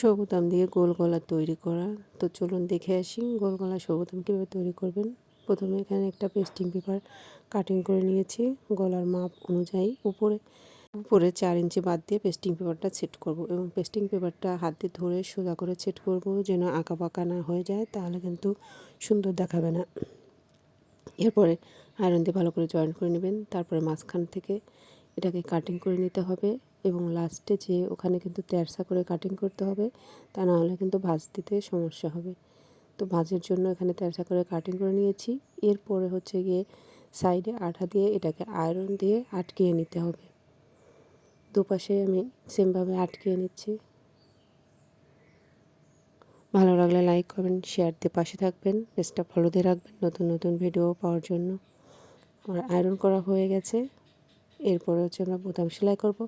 সবুতাম দিয়ে গোল গলা তৈরি করা। তো চলুন দেখে আসি গোল গলা সবুতাম কীভাবে তৈরি করবেন। প্রথমে এখানে একটা পেস্টিং পেপার কাটিং করে নিয়েছি। গলার মাপ অনুযায়ী উপরে উপরে চার ইঞ্চি বাদ দিয়ে পেস্টিং পেপারটা সেট করব এবং পেস্টিং পেপারটা হাত দিয়ে ধরে সোজা করে সেট করব যেন আঁকা পাকা না হয়ে যায়, তাহলে কিন্তু সুন্দর দেখাবে না। এরপরে আয়রন দিয়ে ভালো করে জয়েন করে নেবেন। তারপরে মাঝখান থেকে এটাকে কাটিং করে নিতে হবে। এবং লাস্টে যে ওখানে কিন্তু তেরসা করে কাটিং করতে হবে, তা না হলে কিন্তু ভাজ দিতে সমস্যা হবে। তো ভাজের জন্য এখানে তেরসা করে কাটিং করে নিয়েছি। এরপরে হচ্ছে গিয়ে সাইডে আঠা দিয়ে এটাকে আয়রন দিয়ে আটকিয়ে নিতে হবে। দুপাশে আমি সেমভাবে আটকিয়ে নিচ্ছি। ভালো লাগলে লাইক করবেন শেয়ার দিয়ে পাশে থাকবেন। পেজটা ফলো দিয়ে রাখবেন নতুন নতুন ভিডিও পাওয়ার জন্য। আমার আয়রন করা হয়ে গেছে। এরপরে হচ্ছে আমরা বোতাম সেলাই করব।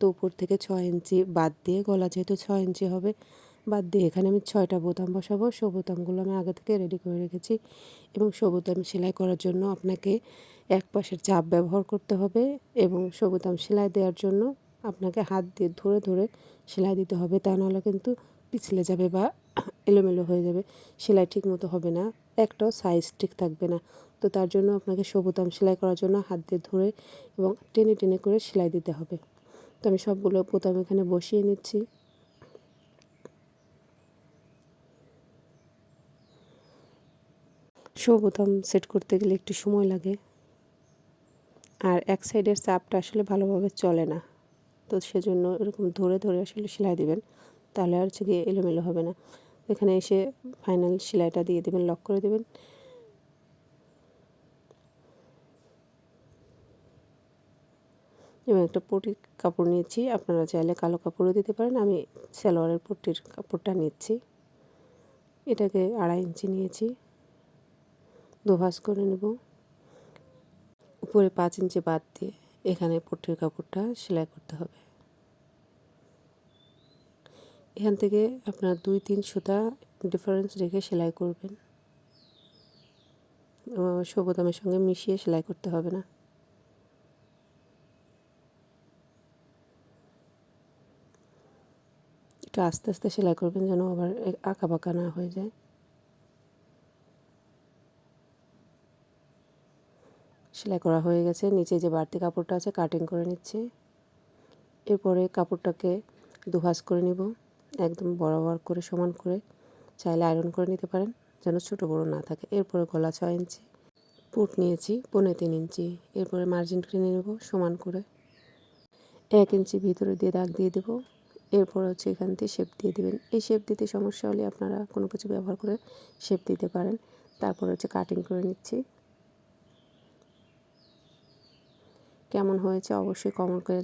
তো উপর থেকে ছয় ইঞ্চি বাদ দিয়ে গলা যেহেতু ছয় ইঞ্চি হবে, বাদ দিয়ে এখানে আমি ছয়টা বোতাম বসাবো। সব বোতামগুলো আমি আগে থেকে রেডি করে রেখেছি এবং সব বোতাম সেলাই করার জন্য আপনাকে এক পাশের চাপ ব্যবহার করতে হবে এবং সব বোতাম সেলাই দেওয়ার জন্য আপনাকে হাত দিয়ে ধরে ধরে সেলাই দিতে হবে। তা নাহলে কিন্তু পিছলে যাবে বা এলোমেলো হয়ে যাবে। সেলাই ঠিক মতো হবে না, একটাও সাইজ ঠিক থাকবে না। তো তার জন্য আপনাকে সবুতাম সেলাই করার জন্য হাত দিয়ে ধরে এবং টেনে টেনে করে সেলাই দিতে হবে। তো আমি সবগুলো বোতাম এখানে বসিয়ে নিচ্ছি। শো বোতাম সেট করতে গেলে একটু সময় লাগে। আর এক সাইডের চাপটা আসলে ভালোভাবে চলে না। তো সেজন্য এরকম ধরে ধরে আসলে সেলাই দেবেন, তাহলে আর হচ্ছে গিয়ে এলোমেলো হবে না। এখানে এসে ফাইনাল সেলাইটা দিয়ে দেবেন লক করে দেবেন। এবং একটা পটির কাপড় নিয়েছি। আপনারা চাইলে কালো কাপড়ও দিতে পারেন। আমি সালোয়ারের পট্টির কাপড়টা নিচ্ছি। এটাকে আড়াই ইঞ্চি নিয়েছি। দুভাস করে নেব। উপরে পাঁচ ইঞ্চি বাদ দিয়ে এখানে পট্টির কাপড়টা সেলাই করতে হবে। এখান থেকে আপনার দুই তিন সুতা ডিফারেন্স রেখে সেলাই করবেন। সবুদামের সঙ্গে মিশিয়ে সেলাই করতে হবে না। একটু আস্তে আস্তে সেলাই করবেন যেন আবার আঁকা বাঁকা না হয়ে যায়। সেলাই করা হয়ে গেছে। নিচে যে বাড়তি কাপড়টা আছে কাটিং করে নিচ্ছি। এরপরে কাপড়টাকে দুভাস করে নিব। একদম বরাবর করে, সমান করে চাইলে আয়রন করে নিতে পারেন, যেন ছোটো বড়ো না থাকে। এরপরে গলা ছয় ইঞ্চি, পুট নিয়েছি পনেরো তিন ইঞ্চি। এরপরে মার্জিন কিনে নেব, সমান করে। এক ইঞ্চি ভিতরে দিয়ে দাগ দিয়ে দেবো। এরপর হচ্ছে এখান থেকে শেপ দিয়ে দিবেন। এই শেপ দিতে সমস্যা হলে আপনারা কোনো কিছু ব্যবহার করে শেপ দিতে পারেন। তারপর হচ্ছে কাটিং করে নিচ্ছি। কেমন হয়েছে অবশ্যই কমেন্ট করে